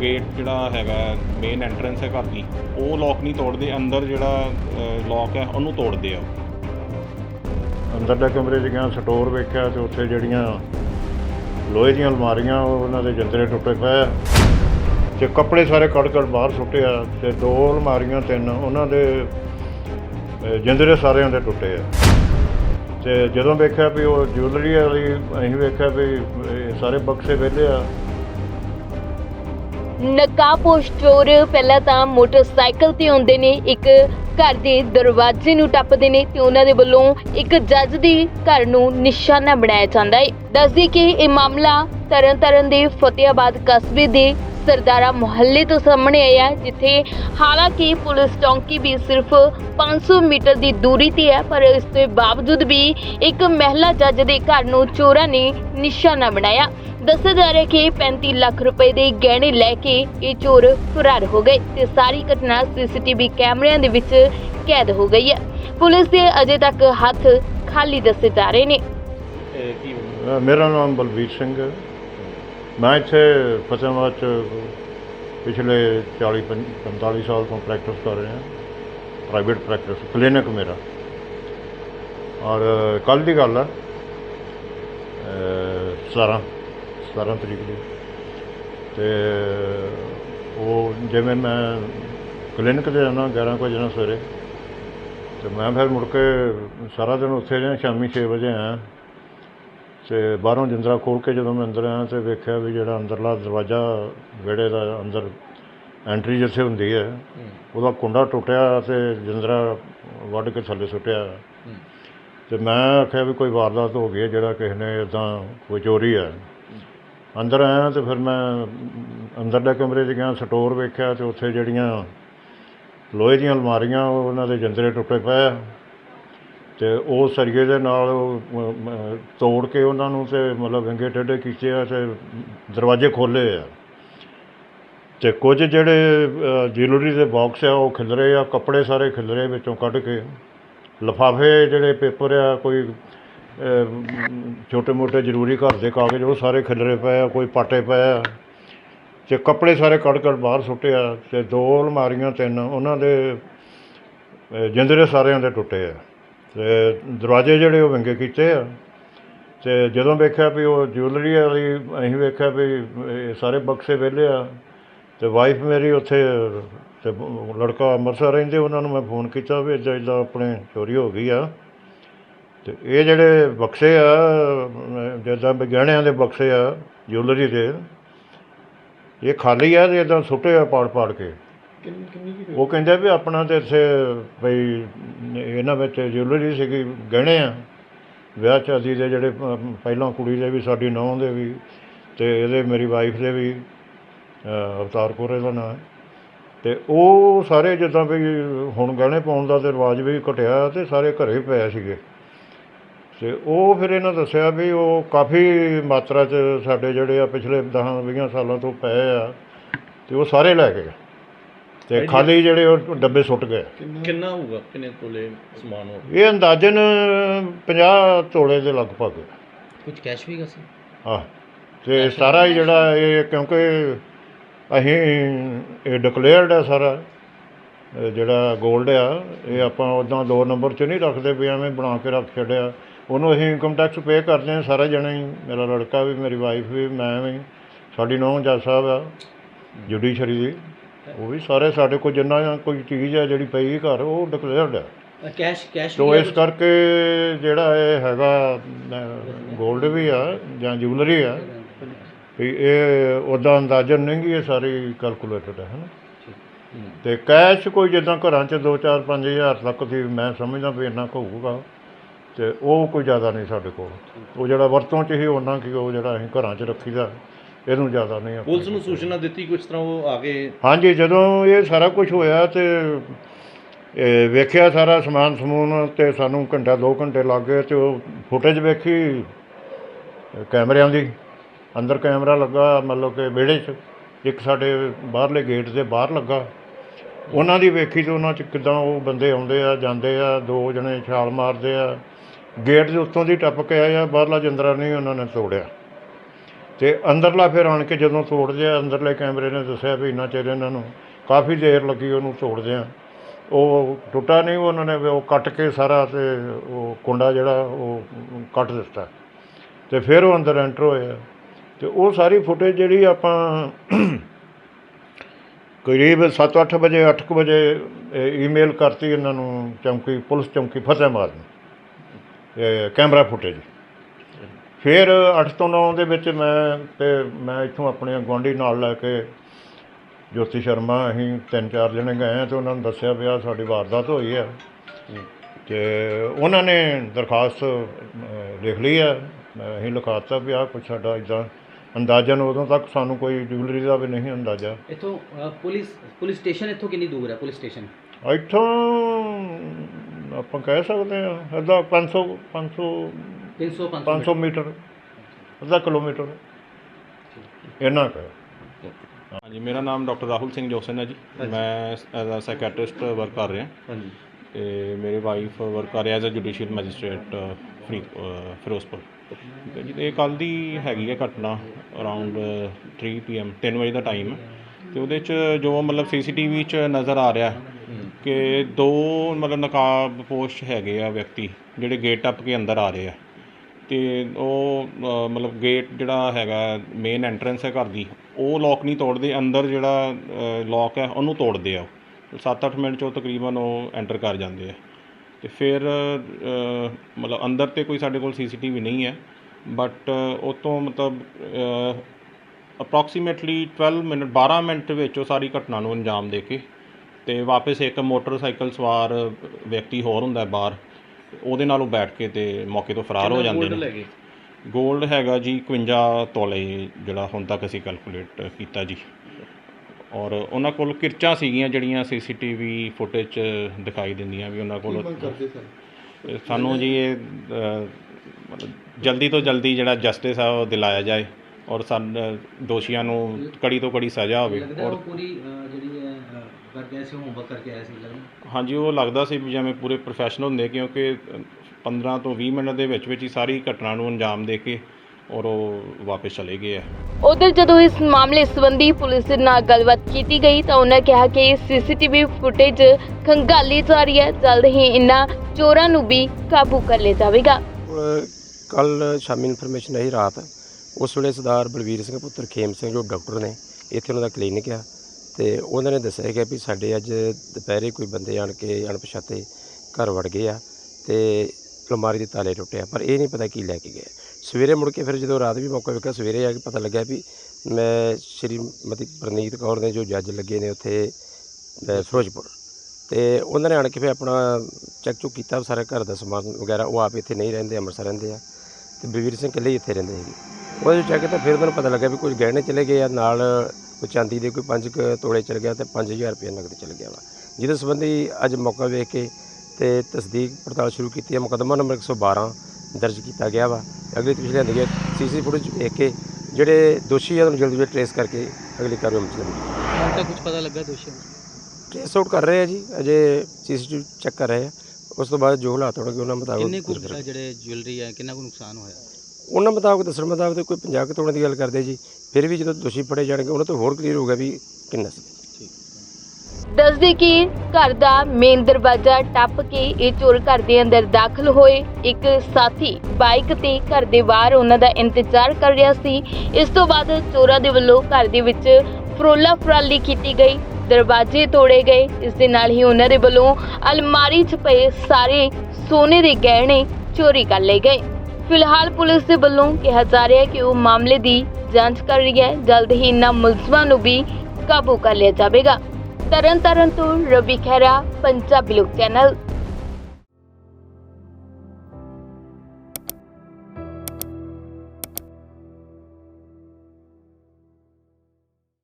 Gate ਜਿਹੜਾ ਹੈਗਾ main entrance ਹੈ ਘਰ ਦੀ ਉਹ ਲੋਕ ਨਹੀਂ ਤੋੜਦੇ ਅੰਦਰ ਜਿਹੜਾ ਲੋਕ ਹੈ ਉਹਨੂੰ ਤੋੜਦੇ ਆ। ਅੰਦਰ ਦੇ ਕਮਰੇ 'ਚ ਗਿਆ ਸਟੋਰ ਵੇਖਿਆ ਤੇ ਉੱਥੇ ਜਿਹੜੀਆਂ ਲੋਹੇ ਦੀਆਂ ਅਲਮਾਰੀਆਂ ਉਹਨਾਂ ਦੇ ਜੰਦਰੇ ਟੁੱਟੇ ਪਏ ਆ। ਤੇ ਕੱਪੜੇ ਸਾਰੇ ਕੜ ਕੜ ਬਾਹਰ ਸੁੱਟੇ ਆ ਤੇ ਦੋ ਅਲਮਾਰੀਆਂ ਤਿੰਨ ਉਹਨਾਂ ਦੇ ਅਹ, ਜੰਦਰੇ ਸਾਰਿਆਂ ਦੇ ਟੁੱਟੇ ਆ। ਤੇ ਜਦੋਂ ਵੇਖਿਆ ਵੀ ਉਹ ਜੁਐਲਰੀ ਵਾਲੀ ਅਸੀਂ ਵੇਖਿਆ ਵੀ ਇਹ ਸਾਰੇ ਬਕਸੇ ਵਿਹਲੇ ਆ। ਨਕਾਬਪੋਸ਼ ਚੋਰ ਪਹਿਲਾਂ ਤਾਂ ਮੋਟਰਸਾਈਕਲ ਤੇ ਆਉਂਦੇ ਨੇ, ਇੱਕ ਘਰ ਦੇ ਦਰਵਾਜ਼ੇ ਨੂੰ ਟੱਪਦੇ ਨੇ ਤੇ ਉਹਨਾਂ ਦੇ ਵੱਲੋਂ ਇੱਕ ਜੱਜ ਦੇ ਘਰ ਨੂੰ ਨਿਸ਼ਾਨਾ ਬਣਾਇਆ ਜਾਂਦਾ ਹੈ। ਦੱਸਦੀ ਕਿ ਇਹ ਮਾਮਲਾ ਤਰਨਤਾਰਨ ਦੇ ਫਤਿਆਬਾਦ ਕਸਬੇ ਦੇ ਸਰਦਾਰਾ ਮੁਹੱਲੇ ਤੋਂ ਸਾਹਮਣੇ ਆਇਆ ਜਿੱਥੇ ਹਾਲਾਂਕਿ ਪੁਲਿਸ ਚੌਂਕੀ ਵੀ ਸਿਰਫ 500 ਮੀਟਰ ਦੀ ਦੂਰੀ ਤੇ ਹੈ, ਪਰ ਇਸ ਦੇ ਬਾਵਜੂਦ ਵੀ ਇੱਕ ਮਹਿਲਾ ਜੱਜ ਦੇ ਘਰ ਨੂੰ ਚੋਰਾਂ ਨੇ ਨਿਸ਼ਾਨਾ ਬਣਾਇਆ। ਦੱਸਿਆ ਜਾ ਰਿਹਾ ਕਿ 35 ਲੱਖ ਰੁਪਏ ਦੇ ਗਹਿਣੇ ਲੈ ਕੇ ਇਹ ਚੋਰ ਫਰਾਰ ਹੋ ਗਏ ਤੇ ਸਾਰੀ ਘਟਨਾ ਸੀਸੀਟੀਵੀ ਕੈਮਰਿਆਂ ਦੇ ਵਿੱਚ ਕੈਦ ਹੋ ਗਈ ਹੈ। ਪੁਲਿਸ ਦੇ ਅਜੇ ਤੱਕ ਹੱਥ ਖਾਲੀ ਦੱਸੇ ਜਾ ਰਹੇ ਨੇ। ਮੇਰਾ ਨਾਮ ਬਲਬੀਰ ਸਿੰਘ ਹੈ। ਮੈਂ ਇੱਥੇ ਫਤਿਹਾਬਾਦ ਚ ਪਿਛਲੇ 40 ਪੰ- 45 ਸਾਲ ਤੋਂ ਪ੍ਰੈਕਟਿਸ ਕਰ ਰਿਹਾ ਪ੍ਰਾਈਵੇਟ ਪ੍ਰੈਕਟਿਸ ਕਲੀਨਿਕ ਮੇਰਾ। ਔਰ ਕੱਲ ਦੀ ਗੱਲ ਹੈ। 17 17 ਤਰੀਕ ਦੀ ਤੇ ਉਹ ਜਿਵੇਂ ਮੈਂ ਕਲੀਨਿਕ ਤੇ ਜਾਣਾ 11 ਕੁ ਵਜੇ ਨਾਲ ਸਵੇਰੇ ਤੇ ਮੈਂ ਫਿਰ ਮੁੜ ਕੇ ਸਾਰਾ ਦਿਨ ਉੱਥੇ ਰਿਹਾ ਸ਼ਾਮੀ 6 ਵਜੇ ਆਇਆ। ਤੇ ਬਾਹਰੋਂ ਜਿੰਦਰਾ ਖੋਲ ਕੇ ਜਦੋਂ ਮੈਂ ਅੰਦਰ ਆਇਆ ਤੇ ਵੇਖਿਆ ਵੀ ਜਿਹੜਾ ਅੰਦਰਲਾ ਦਰਵਾਜ਼ਾ ਵਿਹੜੇ ਦਾ ਅੰਦਰ ਐਂਟਰੀ ਜਿੱਥੇ ਹੁੰਦੀ ਹੈ ਉਹਦਾ ਕੁੰਡਾ ਟੁੱਟਿਆ ਤੇ ਜਿੰਦਰਾ ਵੱਢ ਕੇ ਥੱਲੇ ਸੁੱਟਿਆ। ਤੇ ਮੈਂ ਆਖਿਆ ਵੀ ਕੋਈ ਵਾਰਦਾਤ ਹੋ ਗਈ ਹੈ ਜਿਹੜਾ ਕਿਸੇ ਨੇ ਇਦਾਂ ਕੋਈ ਚੋਰੀ ਹੈ। ਅੰਦਰ ਆਇਆ ਅਤੇ ਫਿਰ ਮੈਂ ਅੰਦਰਲੇ ਕਮਰੇ 'ਚ ਗਿਆ, ਸਟੋਰ ਵੇਖਿਆ ਅਤੇ ਉੱਥੇ ਜਿਹੜੀਆਂ ਲੋਹੇ ਦੀਆਂ ਅਲਮਾਰੀਆਂ ਉਹਨਾਂ ਦੇ ਜਿੰਦਰੇ ਟੁੱਟੇ ਪਏ ਆ ਅਤੇ ਉਹ ਸਰੀਏ ਦੇ ਨਾਲ ਤੋੜ ਕੇ ਉਹਨਾਂ ਨੂੰ ਅਤੇ ਮਤਲਬ ਵਿੰਗੇ ਟੇਢੇ ਕੀਤੇ ਆ ਅਤੇ ਦਰਵਾਜ਼ੇ ਖੋਲ੍ਹੇ ਆ। ਅਤੇ ਕੁਝ ਜਿਹੜੇ ਜਿਊਲਰੀ ਦੇ ਬਾਕਸ ਆ ਉਹ ਖਿਲਰੇ ਆ, ਕੱਪੜੇ ਸਾਰੇ ਖਿਲਰੇ ਵਿੱਚੋਂ ਕੱਢ ਕੇ। ਲਿਫਾਫੇ ਜਿਹੜੇ ਪੇਪਰ ਆ, ਕੋਈ ਛੋਟੇ ਮੋਟੇ ਜ਼ਰੂਰੀ ਘਰ ਦੇ ਕਾਗਜ਼, ਉਹ ਸਾਰੇ ਖਿਲਰੇ ਪਏ ਆ, ਕੋਈ ਪਾਟੇ ਪਏ ਆ। ਅਤੇ ਕੱਪੜੇ ਸਾਰੇ ਕੱਢ ਕੱਢ ਬਾਹਰ ਸੁੱਟੇ ਆ, ਤੇ ਦੋ ਅਲਮਾਰੀਆਂ, ਤਿੰਨ, ਉਹਨਾਂ ਦੇ ਜਿੰਦਰੇ ਸਾਰਿਆਂ ਦੇ ਟੁੱਟੇ ਆ। ਅਤੇ ਦਰਵਾਜ਼ੇ ਜਿਹੜੇ ਉਹ ਵਿੰਗੇ ਕੀਤੇ ਆ। ਅਤੇ ਜਦੋਂ ਵੇਖਿਆ ਵੀ ਉਹ ਜੁਐਲਰੀ ਵਾਲੀ, ਅਸੀਂ ਵੇਖਿਆ ਵੀ ਇਹ ਸਾਰੇ ਬਕਸੇ ਵਿਹਲੇ ਆ। ਅਤੇ ਵਾਈਫ ਮੇਰੀ ਉੱਥੇ ਅਤੇ ਲੜਕਾ ਅੰਮ੍ਰਿਤਸਰ ਰਹਿੰਦੇ, ਉਹਨਾਂ ਨੂੰ ਮੈਂ ਫੋਨ ਕੀਤਾ ਵੀ ਇੱਦਾਂ ਇੱਦਾਂ ਆਪਣੇ ਚੋਰੀ ਹੋ ਗਈ ਆ। ਤੇ ਇਹ ਜਿਹੜੇ ਬਕਸੇ ਆ ਜਿੱਦਾਂ ਵੀ ਗਹਿਣਿਆਂ ਦੇ ਬਕਸੇ ਆ ਜੁਐਲਰੀ ਦੇ ਇਹ ਖਾਲੀ ਆ ਤੇ ਇਦਾਂ ਸੁੱਟੇ ਆ ਪਾੜ ਪਾੜ ਕੇ। ਉਹ ਕਹਿੰਦੇ ਵੀ ਆਪਣਾ ਤੇ ਇੱਥੇ ਬਈ ਇਹਨਾਂ ਵਿੱਚ ਜੁਐਲਰੀ ਸੀਗੀ ਗਹਿਣੇ ਆ। ਵਿਆਹ ਸ਼ਾਦੀ ਦੇ ਜਿਹੜੇ ਪਹਿਲਾਂ ਕੁੜੀ ਦੇ ਵੀ ਸਾਡੀ ਨੌਂ ਦੇ ਵੀ ਤੇ ਇਹਦੇ ਮੇਰੀ ਵਾਈਫ ਦੇ ਵੀ ਅਵਤਾਰ ਕੌਰ ਇਹਦਾ ਨਾਂ। ਹੈ ਤੇ ਉਹ ਸਾਰੇ ਜਿੱਦਾਂ ਵੀ ਹੁਣ ਗਹਿਣੇ ਪਾਉਣ ਦਾ ਤੇ ਰਿਵਾਜ ਵੀ ਘਟਿਆ ਤੇ ਸਾਰੇ ਘਰੇ ਪਏ ਸੀਗੇ। ਤੇ ਉਹ ਫਿਰ ਇਹਨਾਂ ਦੱਸਿਆ ਵੀ ਉਹ ਕਾਫੀ ਮਾਤਰਾ 'ਚ ਸਾਡੇ ਜਿਹੜੇ ਆ ਪਿਛਲੇ 10 20 ਸਾਲਾਂ ਤੋਂ ਪਏ ਆ ਤੇ ਉਹ ਸਾਰੇ ਲੈ ਗਏ। ਤੇ ਖਾਲੀ ਜਿਹੜੇ ਉਹ ਡੱਬੇ ਸੁੱਟ ਗਏ। ਕਿੰਨਾ ਹੋਊਗਾ? ਕਿੰਨੇ ਤੋਲੇ ਸਮਾਨ ਹੋ ਇਹ ਅੰਦਾਜ਼ਨ 50 ਤੋਲੇ ਦੇ ਲਗਭਗ। ਕੁਝ ਕੈਸ਼ ਵੀ ਸੀ? ਆ ਤੇ ਸਾਰਾ ਹੀ ਜਿਹੜਾ ਇਹ ਕਿਉਂਕਿ ਅਸੀਂ ਇਹ ਡਿਕਲੇਅਰਡ ਹੈ ਸਾਰਾ ਜਿਹੜਾ 골ਡ ਆ ਇਹ ਆਪਾਂ ਉਦਾਂ ਦੋ ਨੰਬਰ 'ਚ ਨਹੀਂ ਰੱਖਦੇ ਵੀ ਐਵੇਂ ਬਣਾ ਕੇ ਰੱਖ ਛੱਡਿਆ। ਉਹਨੂੰ ਅਸੀਂ ਇਨਕਮ ਟੈਕਸ ਪੇ ਕਰਦੇ ਹਾਂ ਸਾਰੇ ਜਣੇ ਹੀ। ਮੇਰਾ ਲੜਕਾ ਵੀ ਮੇਰੀ ਵਾਈਫ ਵੀ ਮੈਂ ਵੀ। ਸਾਡੀ ਨੌਂ ਜੱਜ ਸਾਹਿਬ ਆ ਜੁਡੀਸ਼ਰੀ ਦੀ। ਉਹ ਵੀ ਸਾਰੇ ਸਾਡੇ ਕੋਲ ਜਿੰਨਾ ਕੋਈ ਚੀਜ਼ ਆ ਜਿਹੜੀ ਪਈ ਘਰ ਉਹ ਡਿਕਲੇਅਰਡ ਹੈ ਕੈਸ਼ ਕੈਸ਼ ਤੋ ਇਸ ਕਰਕੇ ਜਿਹੜਾ ਇਹ ਹੈਗਾ 골ਡ ਵੀ ਆ ਜਾਂ ਜੁਐਲਰੀ ਆ ਵੀ ਇਹ ਉਹਦਾ ਅੰਦਾਜ਼ਨ ਨਹੀਂ ਗੀ ਇਹ ਸਾਰੀ ਕੈਲਕੂਲੇਟਡ ਹੈ ਹਨਾ? ਤੇ ਕੈਸ਼ ਕੋਈ ਜਿੱਦਾਂ ਘਰਾਂ 'ਚ 2-4 5000 ਤੱਕ ਦੀ ਮੈਂ ਸਮਝਦਾ ਵੀ ਇੰਨਾ ਕੁ ਹੋਊਗਾ। ਤੇ ਉਹ ਕੋਈ ਜ਼ਿਆਦਾ ਨਹੀਂ ਸਾਡੇ ਕੋਲ। ਉਹ ਜਿਹੜਾ ਵਰਤੋਂ 'ਚ ਹੀ ਉਹਨਾਂ ਕਿ ਉਹ ਜਿਹੜਾ ਅਸੀਂ ਘਰਾਂ 'ਚ ਰੱਖੀਦਾ ਇਹਨੂੰ ਜ਼ਿਆਦਾ ਨਹੀਂ ਆਪਣੇ ਪੁਲਿਸ ਨੂੰ ਸੂਚਨਾ ਦਿੱਤੀ ਕੁਝ ਤਰ੍ਹਾਂ ਉਹ ਆ ਗਏ? ਹਾਂਜੀ ਜਦੋਂ ਇਹ ਸਾਰਾ ਕੁਝ ਹੋਇਆ ਤੇ ਇਹ ਵੇਖਿਆ ਸਾਰਾ ਸਮਾਨ ਸਮੂਨ ਤੇ ਸਾਨੂੰ ਘੰਟਾ 2 ਘੰਟੇ ਲੱਗ ਗਏ ਤੇ ਉਹ ਫੁਟੇਜ ਵੇਖੀ ਅ, ਕੈਮਰਿਆਂ ਦੀ। ਅੰਦਰ ਕੈਮਰਾ ਲੱਗਾ ਮਤਲਬ ਕਿ ਵਿਹੜੇ 'ਚ। ਇੱਕ ਸਾਡੇ ਬਾਹਰਲੇ ਗੇਟ ਦੇ ਬਾਹਰ ਲੱਗਾ। ਉਹਨਾਂ ਦੀ ਵੇਖੀ ਤੇ ਉਹਨਾਂ 'ਚ ਕਿਦਾਂ ਉਹ ਬੰਦੇ ਆਉਂਦੇ ਆ ਜਾਂਦੇ ਆ ਦੋ ਜਣੇ ਛਾਲ ਮਾਰਦੇ ਆ। ਗੇਟ ਦੇ ਉੱਤੋਂ ਦੀ ਟੱਪ ਕੇ ਆਇਆ ਬਾਹਰਲਾ ਜੰਦਰਾ ਨਹੀਂ ਉਹਨਾਂ ਨੇ ਤੋੜਿਆ। ਤੇ ਅੰਦਰਲਾ ਫਿਰ ਆਣ ਕੇ ਜਦੋਂ ਤੋੜਦੇ ਆ, ਅੰਦਰਲੇ ਕੈਮਰੇ ਨੇ ਦੱਸਿਆ ਵੀ ਇੰਨਾ ਚਿਰ ਇਹਨਾਂ ਨੂੰ ਕਾਫੀ ਦੇਰ ਲੱਗੀ ਉਹਨੂੰ ਤੋੜਦੇ ਆ। ਉਹ ਟੁੱਟਾ ਨਹੀਂ, ਉਹਨਾਂ ਨੇ ਵੀ ਉਹ ਕੱਟ ਕੇ ਸਾਰਾ ਤੇ ਉਹ ਕੁੰਡਾ ਜਿਹੜਾ ਉਹ ਕੱਟ ਦਿੱਤਾ। ਤੇ ਫਿਰ ਉਹ ਅੰਦਰ ਐਂਟਰ ਹੋਇਆ ਤੇ ਉਹ ਸਾਰੀ ਫੁਟੇਜ ਜਿਹੜੀ ਆਪਾਂ ਕਰੀਬ 7-8 ਵਜੇ 8 ਕੁ ਵਜੇ ਈਮੇਲ ਕਰਤੀ ਇਹਨਾਂ ਨੂੰ ਚੌਂਕੀ, ਪੁਲਿਸ ਚੌਂਕੀ ਫਤਿਹਮਾਰ ਨੂੰ। Camera footage. ਫਿਰ 8 ਤੋਂ 9 ਦੇ ਵਿੱਚ ਮੈਂ ਤੇ ਮੈਂ ਇੱਥੋਂ ਆਪਣੇ ਗੁਆਂਢੀ ਨਾਲ ਲੈ ਕੇ ਜੋਤੀ ਸ਼ਰਮਾ ਅਸੀਂ ਤਿੰਨ ਚਾਰ ਜਣੇ ਗਏ ਹਾਂ ਤੇ ਉਹਨਾਂ ਨੂੰ ਦੱਸਿਆ ਵੀ ਆਹ ਸਾਡੀ ਵਾਰਦਾਤ ਹੋਈ ਹੈ ਤੇ ਉਹਨਾਂ ਨੇ ਦਰਖਾਸਤ ਲਿਖ ਲਈ ਹੈ ਮੈਂ ਅਸੀਂ ਲਿਖਾਤਾ ਵੀ ਆਹ ਕੁਛ ਸਾਡਾ ਇਦਾਂ ਅੰਦਾਜ਼ਨ ਉਦੋਂ ਤੱਕ ਸਾਨੂੰ ਕੋਈ ਜੁਐਲਰੀ ਦਾ ਵੀ ਨਹੀਂ ਅੰਦਾਜ਼ਾ। ਇੱਥੋਂ ਪੁਲਿਸ ਪੁਲਿਸ ਸਟੇਸ਼ਨ ਇੱਥੋਂ ਕਿੰਨੀ ਦੂਰ ਹੈ? Police station? ਇੱਥੋਂ ਆਪਾਂ ਕਹਿ ਸਕਦੇ ਹਾਂ ਅੱਧਾ 500 500 300 500 ਮੀਟਰ। ਅੱਧਾ ਕਿਲੋਮੀਟਰ। ਇੰਨਾ ਕੁ ਹਾਂਜੀ ਮੇਰਾ ਨਾਮ ਡਾਕਟਰ ਰਾਹੁਲ ਸਿੰਘ ਜੋਸਨ ਹੈ ਜੀ। ਮੈਂ ਐਜ਼ ਅ ਸਾਈਕੈਟ੍ਰਿਸਟ ਵਰਕ ਕਰ ਰਿਹਾ। ਹਾਂਜੀ। ਤੇ ਮੇਰੀ ਵਾਈਫ ਵਰਕ ਕਰ ਰਿਹਾ ਐਜ਼ ਅ ਜੁਡੀਸ਼ੀਅਲ ਮੈਜਿਸਟ੍ਰੇਟ ਫਰੀ ਫਿਰੋਜ਼ਪੁਰ। ਠੀਕ ਹੈ ਜੀ ਤੇ ਇਹ ਕੱਲ ਦੀ ਹੈਗੀ ਹੈ ਘਟਨਾ ਅਰਾਊਂਡ 3 ਪੀਐਮ 3 ਵਜੇ ਦਾ ਟਾਈਮ ਹੈ। ਤੇ ਉਹਦੇ ਚ ਜੋ ਮਤਲਬ ਸੀਸੀਟੀਵੀ ਚ ਨਜ਼ਰ ਆ ਰਿਹਾ ਕਿ ਦੋ ਮਤਲਬ ਨਕਾਬ ਪੋਸ਼ ਹੈਗੇ ਆ ਵਿਅਕਤੀ, ਜਿਹੜੇ ਗੇਟ ਟੱਪ ਕੇ ਅੰਦਰ ਆ ਰਹੇ ਆ। ਅਤੇ ਉਹ ਮਤਲਬ ਗੇਟ ਜਿਹੜਾ ਹੈਗਾ ਮੇਨ ਐਂਟਰੈਂਸ ਹੈ ਘਰ ਦੀ, ਉਹ ਲੋਕ ਨਹੀਂ ਤੋੜਦੇ, ਅੰਦਰ ਜਿਹੜਾ ਲੋਕ ਹੈ, ਉਹਨੂੰ ਤੋੜਦੇ ਆ 7-8 ਮਿੰਟ 'ਚ ਉਹ ਤਕਰੀਬਨ ਉਹ ਐਂਟਰ ਕਰ ਜਾਂਦੇ ਆ। ਅਤੇ ਫਿਰ ਮਤਲਬ ਅੰਦਰ ਤਾਂ ਕੋਈ ਸਾਡੇ ਕੋਲ ਸੀ ਸੀ ਟੀ ਵੀ ਨਹੀਂ ਹੈ ਬਟ ਉਹ ਤੋਂ ਮਤਲਬ ਅਪਰੋਕਸੀਮੇਟਲੀ 12 ਮਿੰਟ 12 ਮਿੰਟ ਵਿੱਚ ਉਹ ਸਾਰੀ ਘਟਨਾ ਨੂੰ ਅੰਜਾਮ ਦੇ ਕੇ ਤੇ ਵਾਪਸ ਇੱਕ ਮੋਟਰਸਾਈਕਲ ਸਵਾਰ ਵਿਅਕਤੀ ਹੋਰ ਹੁੰਦਾ ਬਾਹਰ ਉਹਦੇ ਨਾਲ ਉਹ ਬੈਠ ਕੇ ਤੇ ਮੌਕੇ ਤੋਂ ਫਰਾਰ ਹੋ ਜਾਂਦੇ ਨੇ। ਗਏ? 골ਡ ਹੈਗਾ ਜੀ 51 ਤੋਲੇ ਜਿਹੜਾ ਹੁਣ ਤੱਕ ਅਸੀਂ ਕੈਲਕੂਲੇਟ ਕੀਤਾ ਜੀ। ਔਰ ਉਹਨਾਂ ਕੋਲ ਕਿਰਚਾਂ ਸੀਗੀਆਂ ਜਿਹੜੀਆਂ ਸੀਸੀਟੀਵੀ ਫੁਟੇਜ 'ਚ ਦਿਖਾਈ ਦਿੰਦੀਆਂ ਵੀ ਉਹਨਾਂ ਕੋਲ। ਸਾਨੂੰ ਜੀ ਇਹ ਜਲਦੀ ਤੋਂ ਜਲਦੀ ਜਿਹੜਾ ਜਸਟਿਸ ਆ ਉਹ ਦਿਲਾਇਆ ਜਾਏ ਔਰ ਸਨ ਦੋਸ਼ੀਆਂ ਨੂੰ ਕੜੀ ਤੋਂ ਕੜੀ ਸਜ਼ਾ ਹੋਵੇ। ਔਰ ਪੂਰੀ ਜਿਹੜੀ ਹੈ ਕਰਕੇ ਆਏ ਸੀ ਹੋਮਵਰਕ ਕਰਕੇ ਆਏ ਸੀ ਲੱਗਦਾ ਹਾਂਜੀ ਉਹ ਲੱਗਦਾ ਸੀ ਵੀ ਜਿਵੇਂ ਪੂਰੇ ਪ੍ਰੋਫੈਸ਼ਨਲ ਹੁੰਦੇ ਕਿਉਂਕਿ 15 ਤੋਂ 20 ਮਿੰਟ ਦੇ ਵਿੱਚ ਵਿੱਚ ਹੀ ਸਾਰੀ ਘਟਨਾ ਨੂੰ ਅੰਜਾਮ ਦੇ ਕੇ ਔਰ ਉਹ ਵਾਪਸ ਚਲੇ ਗਏ ਆ। ਉਧਰ ਜਦੋਂ ਇਸ ਮਾਮਲੇ ਸੰਬੰਧੀ ਪੁਲਿਸ ਨਾਲ ਗੱਲਬਾਤ ਕੀਤੀ ਗਈ ਤਾਂ ਉਹਨਾਂ ਕਿਹਾ ਕਿ ਸੀਸੀਟੀਵੀ ਫੁਟੇਜ ਖੰਗਾਲੀ ਜਾ ਰਹੀ ਹੈ ਜਲਦ ਹੀ ਇਨ੍ਹਾਂ ਚੋਰਾਂ ਨੂੰ ਵੀ ਕਾਬੂ ਕਰ ਲਿਆ ਜਾਵੇਗਾ। ਕੱਲ ਸ਼ਾਮੀ ਇਨਫੋਰਮੇਸ਼ਨ ਆਈ ਰਾਤ ਉਸ ਵੇਲੇ ਸਰਦਾਰ ਬਲਵੀਰ ਸਿੰਘ ਪੁੱਤਰ ਖੇਮ ਸਿੰਘ ਜੋ ਡਾਕਟਰ ਨੇ ਇੱਥੇ ਉਹਨਾਂ ਦਾ ਕਲੀਨਿਕ ਆ। ਤੇ ਉਹਨਾਂ ਨੇ ਦੱਸਿਆ ਕਿ ਵੀ ਸਾਡੇ ਅੱਜ ਦੁਪਹਿਰੇ ਕੋਈ ਬੰਦੇ ਆਣ ਕੇ ਅਣਪਛਾਤੇ ਘਰ ਵੜ ਗਏ ਆ ਤੇ ਅਲਮਾਰੀ ਦੇ ਤਾਲੇ ਟੁੱਟਿਆ ਪਰ ਇਹ ਨਹੀਂ ਪਤਾ ਕੀ ਲੈ ਕੇ ਗਏ। ਸਵੇਰੇ ਮੁੜ ਕੇ ਫਿਰ ਜਦੋਂ ਰਾਤ ਵੀ ਮੌਕਾ ਵੇਖਿਆ, ਸਵੇਰੇ ਆ ਕੇ ਪਤਾ ਲੱਗਿਆ ਵੀ ਮੈਂ ਸ਼੍ਰੀਮਤੀ ਪ੍ਰਨੀਤ ਕੌਰ ਨੇ ਜੋ ਜੱਜ ਲੱਗੇ ਨੇ ਉੱਥੇ ਫਿਰੋਜ਼ਪੁਰ। ਤੇ ਉਹਨਾਂ ਨੇ ਆਣ ਕੇ ਫਿਰ ਆਪਣਾ ਚੈੱਕ ਚੁੱਕ ਕੀਤਾ ਸਾਰਾ ਘਰ ਦਾ ਸਮਾਨ ਵਗੈਰਾ, ਉਹ ਆਪ ਇੱਥੇ ਨਹੀਂ ਰਹਿੰਦੇ, ਅੰਮ੍ਰਿਤਸਰ ਰਹਿੰਦੇ ਆ। ਤੇ ਬਲਵੀਰ ਸਿੰਘ ਇਕੱਲੇ ਹੀ ਇੱਥੇ ਰਹਿੰਦੇ ਹੈਗੇ। ਉਹਦੇ ਚੈੱਕ ਤਾਂ ਫਿਰ ਉਹਨਾਂ ਨੂੰ ਪਤਾ ਲੱਗਾ ਵੀ ਕੁਝ ਗਹਿਣੇ ਚਲੇ ਗਏ ਆ, ਨਾਲ ਕੋਈ ਚਾਂਦੀ ਦੇ ਕੋਈ 5 ਤੋਲੇ ਚਲ ਗਿਆ ਤੇ 5000 ਰੁਪਏ ਨਗਦ ਚਲ ਗਿਆ ਵਾ। ਜਿਹਦੇ ਸੰਬੰਧੀ ਅੱਜ ਮੌਕਾ ਵੇਖ ਕੇ ਤੇ ਤਸਦੀਕ ਪੜਤਾਲ ਸ਼ੁਰੂ ਕੀਤੀ ਹੈ। ਮੁਕੱਦਮਾ ਨੰਬਰ 112 ਦਰਜ ਕੀਤਾ ਗਿਆ ਵਾ। ਅਗਲੀ ਤਫਸੀਲ ਲਿਆਂਦੀ ਗਈ ਸੀਸੀ ਫੁਟੇਜ ਵੇਖ ਕੇ ਜਿਹੜੇ ਦੋਸ਼ੀ ਆ ਉਹਨਾਂ ਨੂੰ ਜਲਦੀ ਜਲਦੀ ਟ੍ਰੇਸ ਕਰਕੇ ਅਗਲੀ ਕਾਰਵਾਈ ਅਮਲ ਚ ਲਿਆਂਦੀ ਹੁਣ ਤੱਕ ਕੁਝ ਪਤਾ ਲੱਗਾ ਦੋਸ਼ੀਆਂ ਟ੍ਰੇਸ ਆਊਟ ਕਰ ਰਹੇ ਆ ਜੀ। ਅਜੇ ਸੀਸੀਟੀਵੀ ਚੈੱਕ ਕਰ ਰਹੇ ਆ। ਉਸ ਤੋਂ ਬਾਅਦ ਜੋ ਹਾਲਾਤ ਹੋਣਗੇ ਉਹਨਾਂ ਮੁਤਾਬਕ ਕਿੰਨੇ ਕੁ। ਜਿਹੜੇ ਜੁਐਲਰੀ ਹੈ ਕਿੰਨਾ ਕੁ ਨੁਕਸਾਨ ਹੋਇਆ? ਉਹਨਾਂ ਮੁਤਾਬਕ ਦੱਸਣ ਮੁਤਾਬਕ ਕੋਈ 50 ਕੁ ਦੀ ਗੱਲ ਕਰਦੇ ਜੀ, ਫਿਰ ਵੀ ਜਦੋਂ ਦੋਸ਼ੀ ਫੜੇ ਜਾਣਗੇ, ਉਹਨਾਂ ਤੋਂ ਹੋਰ ਕਲੀਅਰ ਹੋਊਗਾ ਵੀ ਕਿੰਨਾ ਸੀ। ਦੱਸਦੇ ਕਿ ਘਰ ਦਾ ਮੇਨ ਦਰਵਾਜ਼ਾ ਟੱਪ ਕੇ ਇਹ ਚੋਰ ਘਰ ਦੇ ਅੰਦਰ ਦਾਖਲ ਹੋਏ। ਇੱਕ ਸਾਥੀ ਬਾਈਕ ਤੇ ਘਰ ਦੇ ਬਾਹਰ ਉਹਨਾਂ ਦਾ ਇੰਤਜ਼ਾਰ ਕਰ ਰਿਹਾ ਸੀ। ਇਸ ਤੋਂ ਬਾਅਦ ਚੋਰਾਂ ਦੇ ਵੱਲੋਂ ਘਰ ਦੇ ਵਿੱਚ ਫਰੋਲਾ ਫਰਾਲੀ ਕੀਤੀ ਗਈ। ਦਰਵਾਜ਼ੇ ਤੋੜੇ ਗਏ। ਇਸ ਦੇ ਨਾਲ ਹੀ ਉਹਨਾਂ ਦੇ ਵੱਲੋਂ ਅਲਮਾਰੀ 'ਚ ਪਏ ਸਾਰੇ ਸੋਨੇ ਦੇ ਗਹਿਣੇ ਚੋਰੀ ਕਰ ਲਏ ਗਏ। ਫਿਲਹਾਲ ਪੁਲਿਸ ਦੇ ਵੱਲੋਂ ਕਿਹਾ ਜਾ ਰਿਹਾ ਹੈ ਕਿ ਉਹ ਮਾਮਲੇ ਦੀ ਜਾਂਚ ਕਰ ਰਹੀ ਹੈ। ਜਲਦ ਹੀ ਇਨ੍ਹਾਂ ਮੁਲਜ਼ਮਾਂ ਨੂੰ ਵੀ ਕਾਬੂ ਕਰ ਲਿਆ ਜਾਵੇਗਾ। ਤਰਨ ਤਾਰਨ ਤੋਂ ਰਵੀ ਖਹਿਰਾ, ਪੰਜਾਬੀ ਲੋਕ ਚੈਨਲ।